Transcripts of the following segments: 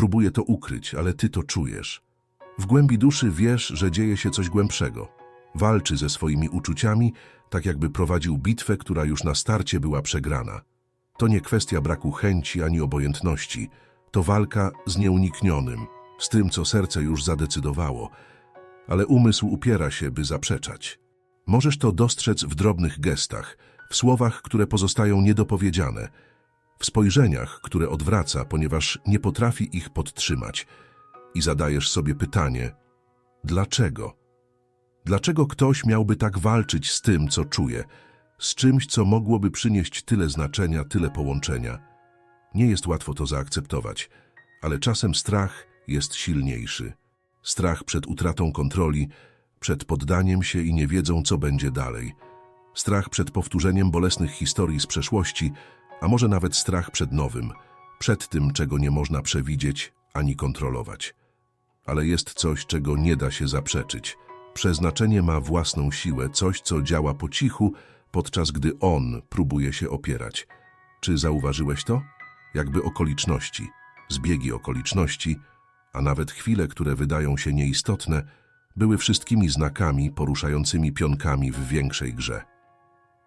Próbuje to ukryć, ale ty to czujesz. W głębi duszy wiesz, że dzieje się coś głębszego. Walczy ze swoimi uczuciami, tak jakby prowadził bitwę, która już na starcie była przegrana. To nie kwestia braku chęci ani obojętności. To walka z nieuniknionym, z tym, co serce już zadecydowało, ale umysł upiera się, by zaprzeczać. Możesz to dostrzec w drobnych gestach, w słowach, które pozostają niedopowiedziane, w spojrzeniach, które odwraca, ponieważ nie potrafi ich podtrzymać. I zadajesz sobie pytanie: dlaczego? Dlaczego ktoś miałby tak walczyć z tym, co czuje, z czymś, co mogłoby przynieść tyle znaczenia, tyle połączenia? Nie jest łatwo to zaakceptować, ale czasem strach jest silniejszy. Strach przed utratą kontroli, przed poddaniem się i nie wiedzą, co będzie dalej. Strach przed powtórzeniem bolesnych historii z przeszłości, a może nawet strach przed nowym, przed tym, czego nie można przewidzieć ani kontrolować. Ale jest coś, czego nie da się zaprzeczyć. Przeznaczenie ma własną siłę, coś, co działa po cichu, podczas gdy on próbuje się opierać. Czy zauważyłeś to? Jakby okoliczności, zbiegi okoliczności, a nawet chwile, które wydają się nieistotne, były wszystkimi znakami poruszającymi pionkami w większej grze.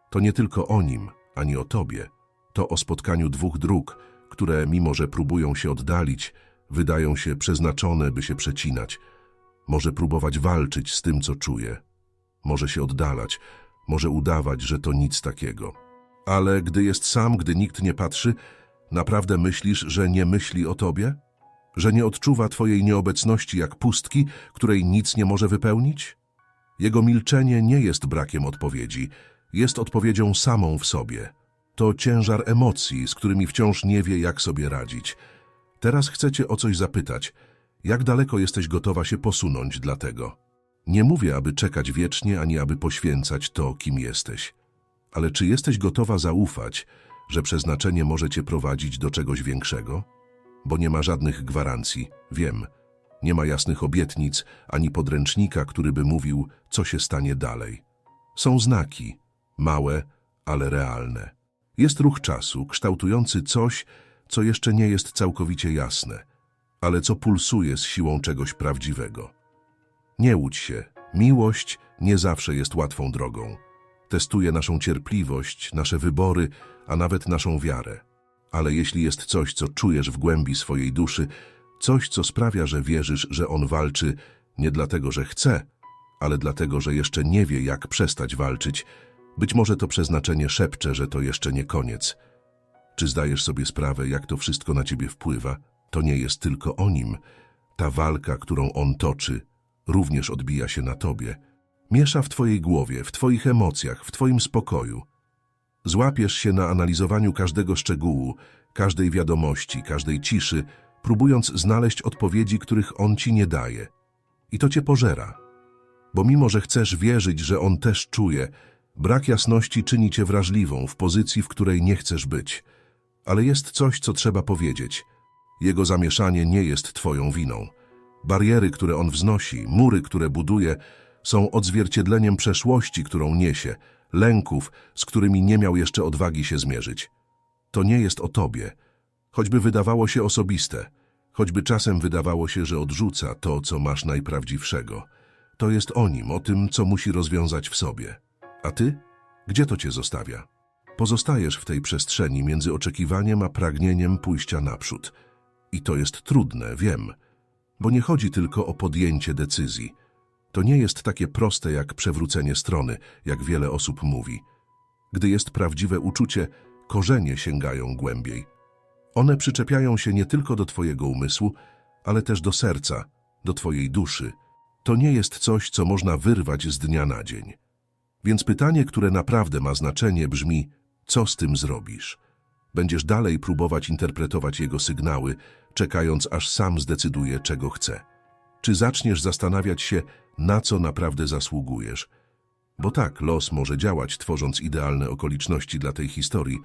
To nie tylko o nim, ani o tobie. To o spotkaniu dwóch dróg, które, mimo że próbują się oddalić, wydają się przeznaczone, by się przecinać. Może próbować walczyć z tym, co czuje. Może się oddalać, może udawać, że to nic takiego. Ale gdy jest sam, gdy nikt nie patrzy, naprawdę myślisz, że nie myśli o tobie? Że nie odczuwa twojej nieobecności jak pustki, której nic nie może wypełnić? Jego milczenie nie jest brakiem odpowiedzi, jest odpowiedzią samą w sobie. To ciężar emocji, z którymi wciąż nie wie, jak sobie radzić. Teraz chcecie o coś zapytać. Jak daleko jesteś gotowa się posunąć dla tego? Nie mówię, aby czekać wiecznie, ani aby poświęcać to, kim jesteś. Ale czy jesteś gotowa zaufać, że przeznaczenie może cię prowadzić do czegoś większego? Bo nie ma żadnych gwarancji, wiem. Nie ma jasnych obietnic, ani podręcznika, który by mówił, co się stanie dalej. Są znaki, małe, ale realne. Jest ruch czasu, kształtujący coś, co jeszcze nie jest całkowicie jasne, ale co pulsuje z siłą czegoś prawdziwego. Nie łudź się, miłość nie zawsze jest łatwą drogą. Testuje naszą cierpliwość, nasze wybory, a nawet naszą wiarę. Ale jeśli jest coś, co czujesz w głębi swojej duszy, coś, co sprawia, że wierzysz, że on walczy nie dlatego, że chce, ale dlatego, że jeszcze nie wie, jak przestać walczyć, być może to przeznaczenie szepcze, że to jeszcze nie koniec. Czy zdajesz sobie sprawę, jak to wszystko na ciebie wpływa? To nie jest tylko o nim. Ta walka, którą on toczy, również odbija się na tobie. Miesza w twojej głowie, w twoich emocjach, w twoim spokoju. Złapiesz się na analizowaniu każdego szczegółu, każdej wiadomości, każdej ciszy, próbując znaleźć odpowiedzi, których on ci nie daje. I to cię pożera. Bo mimo, że chcesz wierzyć, że on też czuje, brak jasności czyni cię wrażliwą w pozycji, w której nie chcesz być. Ale jest coś, co trzeba powiedzieć. Jego zamieszanie nie jest twoją winą. Bariery, które on wznosi, mury, które buduje, są odzwierciedleniem przeszłości, którą niesie, lęków, z którymi nie miał jeszcze odwagi się zmierzyć. To nie jest o tobie, choćby wydawało się osobiste, choćby czasem wydawało się, że odrzuca to, co masz najprawdziwszego. To jest o nim, o tym, co musi rozwiązać w sobie. A ty? Gdzie to cię zostawia? Pozostajesz w tej przestrzeni między oczekiwaniem a pragnieniem pójścia naprzód. I to jest trudne, wiem, bo nie chodzi tylko o podjęcie decyzji. To nie jest takie proste jak przewrócenie strony, jak wiele osób mówi. Gdy jest prawdziwe uczucie, korzenie sięgają głębiej. One przyczepiają się nie tylko do twojego umysłu, ale też do serca, do twojej duszy. To nie jest coś, co można wyrwać z dnia na dzień. Więc pytanie, które naprawdę ma znaczenie, brzmi: co z tym zrobisz? Będziesz dalej próbować interpretować jego sygnały, czekając aż sam zdecyduje, czego chce. Czy zaczniesz zastanawiać się, na co naprawdę zasługujesz? Bo tak, los może działać, tworząc idealne okoliczności dla tej historii,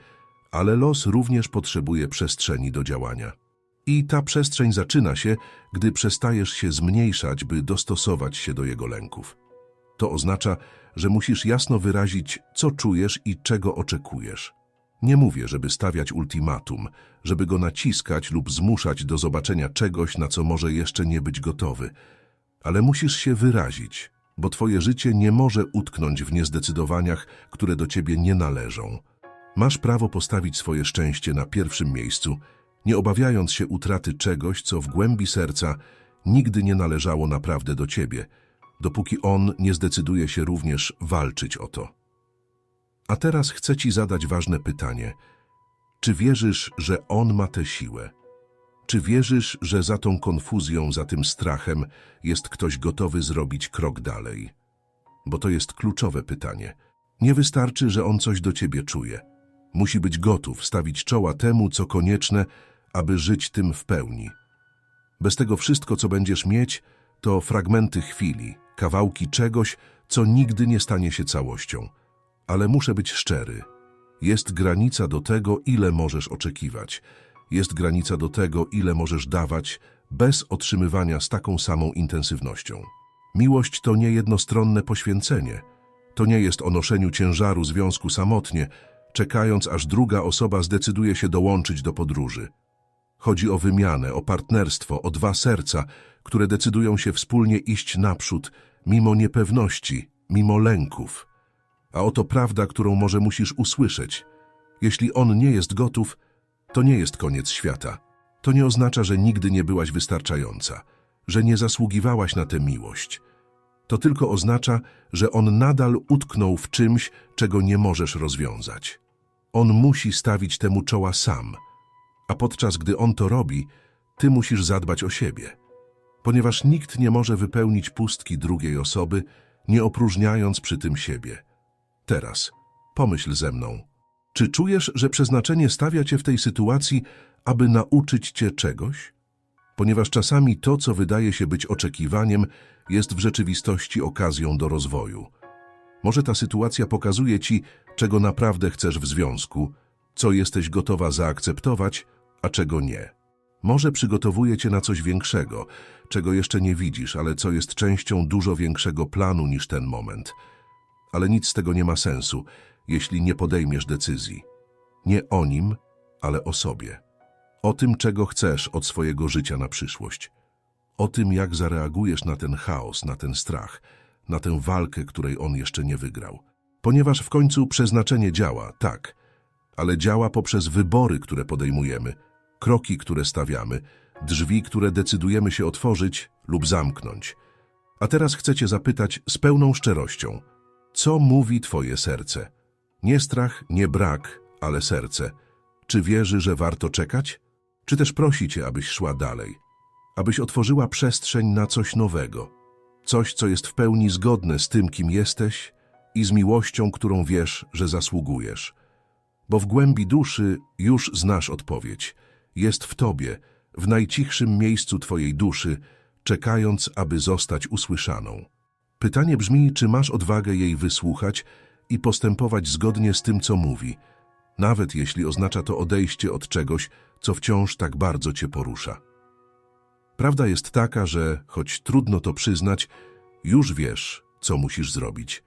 ale los również potrzebuje przestrzeni do działania. I ta przestrzeń zaczyna się, gdy przestajesz się zmniejszać, by dostosować się do jego lęków. To oznacza, że musisz jasno wyrazić, co czujesz i czego oczekujesz. Nie mówię, żeby stawiać ultimatum, żeby go naciskać lub zmuszać do zobaczenia czegoś, na co może jeszcze nie być gotowy. Ale musisz się wyrazić, bo twoje życie nie może utknąć w niezdecydowaniach, które do ciebie nie należą. Masz prawo postawić swoje szczęście na pierwszym miejscu, nie obawiając się utraty czegoś, co w głębi serca nigdy nie należało naprawdę do ciebie, dopóki on nie zdecyduje się również walczyć o to. A teraz chcę ci zadać ważne pytanie. Czy wierzysz, że on ma tę siłę? Czy wierzysz, że za tą konfuzją, za tym strachem jest ktoś gotowy zrobić krok dalej? Bo to jest kluczowe pytanie. Nie wystarczy, że on coś do ciebie czuje. Musi być gotów stawić czoła temu, co konieczne, aby żyć tym w pełni. Bez tego wszystko, co będziesz mieć, to fragmenty chwili, kawałki czegoś, co nigdy nie stanie się całością. Ale muszę być szczery. Jest granica do tego, ile możesz oczekiwać. Jest granica do tego, ile możesz dawać, bez otrzymywania z taką samą intensywnością. Miłość to nie jednostronne poświęcenie. To nie jest o noszeniu ciężaru związku samotnie, czekając aż druga osoba zdecyduje się dołączyć do podróży. Chodzi o wymianę, o partnerstwo, o dwa serca, które decydują się wspólnie iść naprzód, mimo niepewności, mimo lęków. A oto prawda, którą może musisz usłyszeć. Jeśli on nie jest gotów, to nie jest koniec świata. To nie oznacza, że nigdy nie byłaś wystarczająca, że nie zasługiwałaś na tę miłość. To tylko oznacza, że on nadal utknął w czymś, czego nie możesz rozwiązać. On musi stawić temu czoła sam, a podczas gdy on to robi, ty musisz zadbać o siebie. Ponieważ nikt nie może wypełnić pustki drugiej osoby, nie opróżniając przy tym siebie. Teraz, pomyśl ze mną. Czy czujesz, że przeznaczenie stawia cię w tej sytuacji, aby nauczyć cię czegoś? Ponieważ czasami to, co wydaje się być oczekiwaniem, jest w rzeczywistości okazją do rozwoju. Może ta sytuacja pokazuje ci, czego naprawdę chcesz w związku, co jesteś gotowa zaakceptować, a czego nie. Może przygotowuje cię na coś większego, czego jeszcze nie widzisz, ale co jest częścią dużo większego planu niż ten moment. Ale nic z tego nie ma sensu, jeśli nie podejmiesz decyzji. Nie o nim, ale o sobie. O tym, czego chcesz od swojego życia na przyszłość. O tym, jak zareagujesz na ten chaos, na ten strach, na tę walkę, której on jeszcze nie wygrał. Ponieważ w końcu przeznaczenie działa, tak, ale działa poprzez wybory, które podejmujemy, kroki, które stawiamy, drzwi, które decydujemy się otworzyć lub zamknąć. A teraz chcę cię zapytać z pełną szczerością. Co mówi twoje serce? Nie strach, nie brak, ale serce. Czy wierzy, że warto czekać? Czy też prosi cię, abyś szła dalej? Abyś otworzyła przestrzeń na coś nowego. Coś, co jest w pełni zgodne z tym, kim jesteś i z miłością, którą wiesz, że zasługujesz. Bo w głębi duszy już znasz odpowiedź. Jest w tobie, w najcichszym miejscu twojej duszy, czekając, aby zostać usłyszaną. Pytanie brzmi, czy masz odwagę jej wysłuchać i postępować zgodnie z tym, co mówi, nawet jeśli oznacza to odejście od czegoś, co wciąż tak bardzo cię porusza. Prawda jest taka, że, choć trudno to przyznać, już wiesz, co musisz zrobić.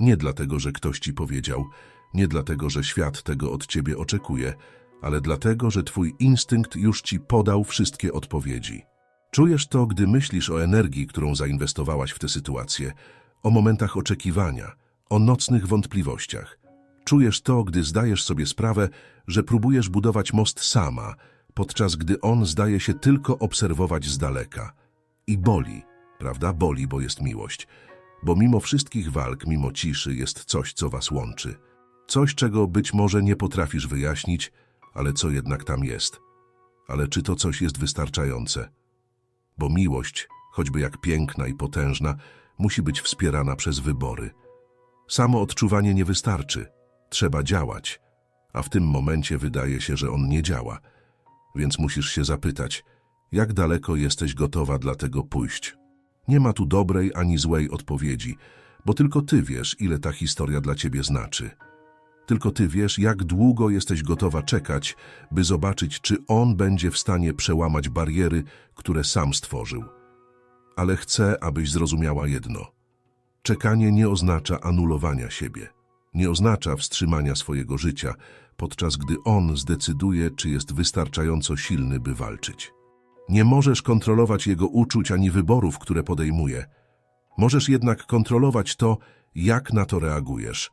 Nie dlatego, że ktoś ci powiedział, nie dlatego, że świat tego od ciebie oczekuje, ale dlatego, że twój instynkt już ci podał wszystkie odpowiedzi. Czujesz to, gdy myślisz o energii, którą zainwestowałaś w tę sytuację, o momentach oczekiwania, o nocnych wątpliwościach. Czujesz to, gdy zdajesz sobie sprawę, że próbujesz budować most sama, podczas gdy on zdaje się tylko obserwować z daleka. I boli, prawda? Boli, bo jest miłość. Bo mimo wszystkich walk, mimo ciszy jest coś, co was łączy. Coś, czego być może nie potrafisz wyjaśnić, ale co jednak tam jest. Ale czy to coś jest wystarczające? Bo miłość, choćby jak piękna i potężna, musi być wspierana przez wybory. Samo odczuwanie nie wystarczy. Trzeba działać. A w tym momencie wydaje się, że on nie działa. Więc musisz się zapytać, jak daleko jesteś gotowa dla tego pójść. Nie ma tu dobrej ani złej odpowiedzi, bo tylko ty wiesz, ile ta historia dla ciebie znaczy. Tylko ty wiesz, jak długo jesteś gotowa czekać, by zobaczyć, czy on będzie w stanie przełamać bariery, które sam stworzył. Ale chcę, abyś zrozumiała jedno. Czekanie nie oznacza anulowania siebie. Nie oznacza wstrzymania swojego życia, podczas gdy on zdecyduje, czy jest wystarczająco silny, by walczyć. Nie możesz kontrolować jego uczuć ani wyborów, które podejmuje. Możesz jednak kontrolować to, jak na to reagujesz.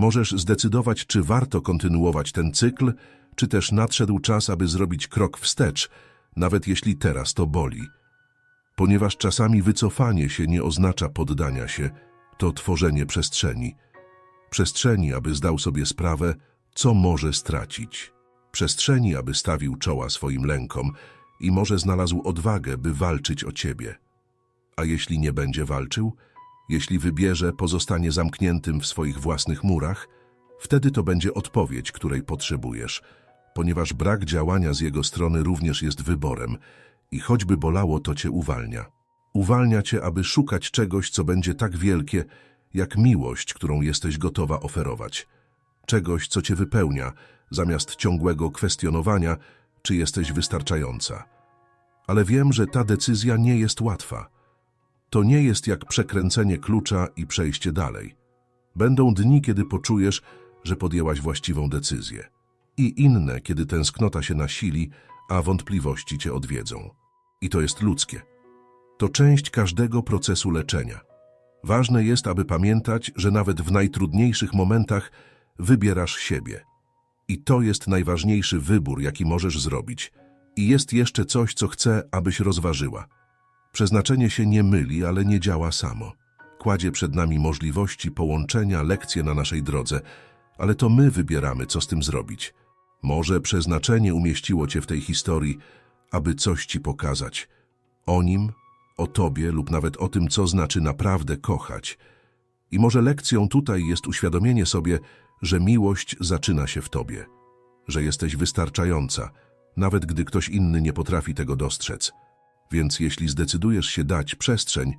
Możesz zdecydować, czy warto kontynuować ten cykl, czy też nadszedł czas, aby zrobić krok wstecz, nawet jeśli teraz to boli. Ponieważ czasami wycofanie się nie oznacza poddania się, to tworzenie przestrzeni. Przestrzeni, aby zdał sobie sprawę, co może stracić. Przestrzeni, aby stawił czoła swoim lękom i może znalazł odwagę, by walczyć o ciebie. A jeśli nie będzie walczył, jeśli wybierze pozostanie zamkniętym w swoich własnych murach, wtedy to będzie odpowiedź, której potrzebujesz, ponieważ brak działania z jego strony również jest wyborem i choćby bolało, to cię uwalnia. Uwalnia cię, aby szukać czegoś, co będzie tak wielkie, jak miłość, którą jesteś gotowa oferować. Czegoś, co cię wypełnia, zamiast ciągłego kwestionowania, czy jesteś wystarczająca. Ale wiem, że ta decyzja nie jest łatwa. To nie jest jak przekręcenie klucza i przejście dalej. Będą dni, kiedy poczujesz, że podjęłaś właściwą decyzję. I inne, kiedy tęsknota się nasili, a wątpliwości cię odwiedzą. I to jest ludzkie. To część każdego procesu leczenia. Ważne jest, aby pamiętać, że nawet w najtrudniejszych momentach wybierasz siebie. I to jest najważniejszy wybór, jaki możesz zrobić. I jest jeszcze coś, co chcę, abyś rozważyła. Przeznaczenie się nie myli, ale nie działa samo. Kładzie przed nami możliwości połączenia, lekcje na naszej drodze, ale to my wybieramy, co z tym zrobić. Może przeznaczenie umieściło cię w tej historii, aby coś ci pokazać. O nim, o tobie lub nawet o tym, co znaczy naprawdę kochać. I może lekcją tutaj jest uświadomienie sobie, że miłość zaczyna się w tobie, że jesteś wystarczająca, nawet gdy ktoś inny nie potrafi tego dostrzec. Więc jeśli zdecydujesz się dać przestrzeń,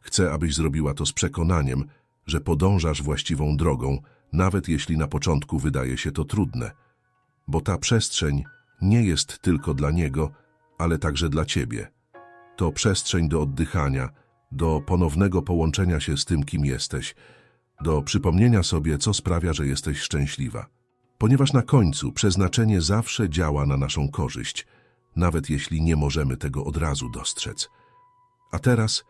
chcę, abyś zrobiła to z przekonaniem, że podążasz właściwą drogą, nawet jeśli na początku wydaje się to trudne. Bo ta przestrzeń nie jest tylko dla niego, ale także dla ciebie. To przestrzeń do oddychania, do ponownego połączenia się z tym, kim jesteś, do przypomnienia sobie, co sprawia, że jesteś szczęśliwa. Ponieważ na końcu przeznaczenie zawsze działa na naszą korzyść, nawet jeśli nie możemy tego od razu dostrzec. A teraz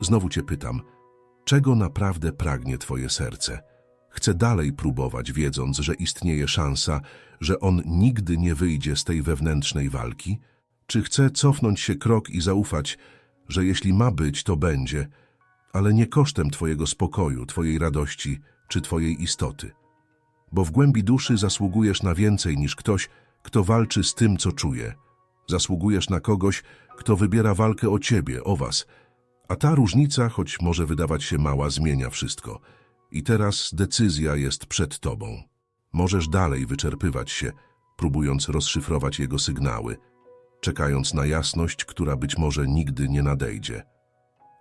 znowu cię pytam, czego naprawdę pragnie twoje serce? Chcę dalej próbować, wiedząc, że istnieje szansa, że on nigdy nie wyjdzie z tej wewnętrznej walki? Czy chcę cofnąć się krok i zaufać, że jeśli ma być, to będzie, ale nie kosztem twojego spokoju, twojej radości czy twojej istoty? Bo w głębi duszy zasługujesz na więcej niż ktoś, kto walczy z tym, co czuje. Zasługujesz na kogoś, kto wybiera walkę o ciebie, o was. A ta różnica, choć może wydawać się mała, zmienia wszystko. I teraz decyzja jest przed tobą. Możesz dalej wyczerpywać się, próbując rozszyfrować jego sygnały, czekając na jasność, która być może nigdy nie nadejdzie.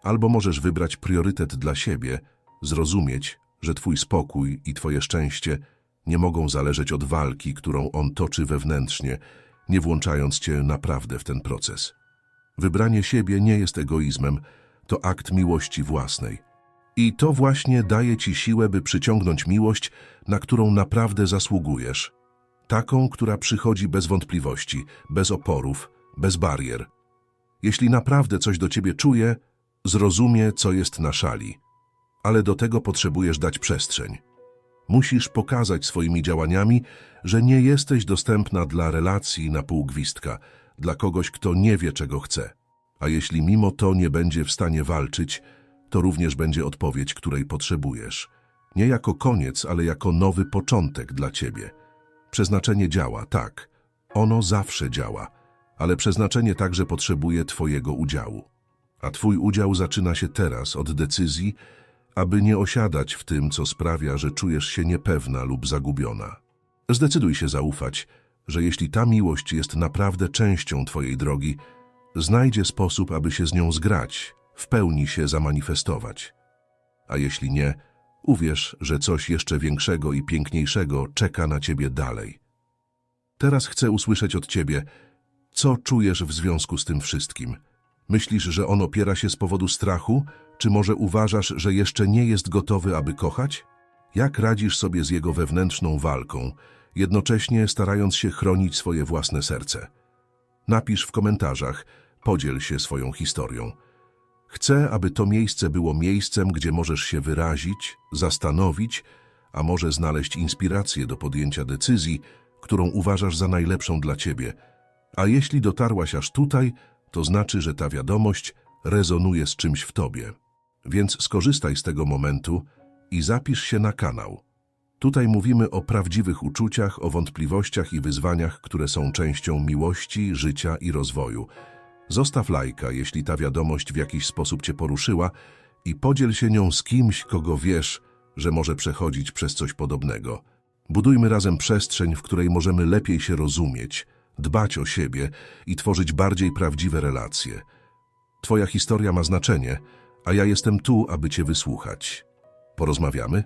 Albo możesz wybrać priorytet dla siebie, zrozumieć, że twój spokój i twoje szczęście nie mogą zależeć od walki, którą on toczy wewnętrznie, nie włączając cię naprawdę w ten proces. Wybranie siebie nie jest egoizmem, to akt miłości własnej. I to właśnie daje ci siłę, by przyciągnąć miłość, na którą naprawdę zasługujesz. Taką, która przychodzi bez wątpliwości, bez oporów, bez barier. Jeśli naprawdę coś do ciebie czuje, zrozumie, co jest na szali. Ale do tego potrzebujesz dać przestrzeń. Musisz pokazać swoimi działaniami, że nie jesteś dostępna dla relacji na pół gwizdka, dla kogoś, kto nie wie, czego chce. A jeśli mimo to nie będzie w stanie walczyć, to również będzie odpowiedź, której potrzebujesz. Nie jako koniec, ale jako nowy początek dla ciebie. Przeznaczenie działa, tak. Ono zawsze działa, ale przeznaczenie także potrzebuje twojego udziału. A twój udział zaczyna się teraz od decyzji, aby nie osiadać w tym, co sprawia, że czujesz się niepewna lub zagubiona. Zdecyduj się zaufać, że jeśli ta miłość jest naprawdę częścią twojej drogi, znajdzie sposób, aby się z nią zgrać, w pełni się zamanifestować. A jeśli nie, uwierz, że coś jeszcze większego i piękniejszego czeka na ciebie dalej. Teraz chcę usłyszeć od ciebie, co czujesz w związku z tym wszystkim. Myślisz, że on opiera się z powodu strachu, czy może uważasz, że jeszcze nie jest gotowy, aby kochać? Jak radzisz sobie z jego wewnętrzną walką, jednocześnie starając się chronić swoje własne serce? Napisz w komentarzach, podziel się swoją historią. Chcę, aby to miejsce było miejscem, gdzie możesz się wyrazić, zastanowić, a może znaleźć inspirację do podjęcia decyzji, którą uważasz za najlepszą dla ciebie. A jeśli dotarłaś aż tutaj, to znaczy, że ta wiadomość rezonuje z czymś w tobie. Więc skorzystaj z tego momentu i zapisz się na kanał. Tutaj mówimy o prawdziwych uczuciach, o wątpliwościach i wyzwaniach, które są częścią miłości, życia i rozwoju. Zostaw lajka, jeśli ta wiadomość w jakiś sposób cię poruszyła i podziel się nią z kimś, kogo wiesz, że może przechodzić przez coś podobnego. Budujmy razem przestrzeń, w której możemy lepiej się rozumieć, dbać o siebie i tworzyć bardziej prawdziwe relacje. Twoja historia ma znaczenie, a ja jestem tu, aby Cię wysłuchać. Porozmawiamy?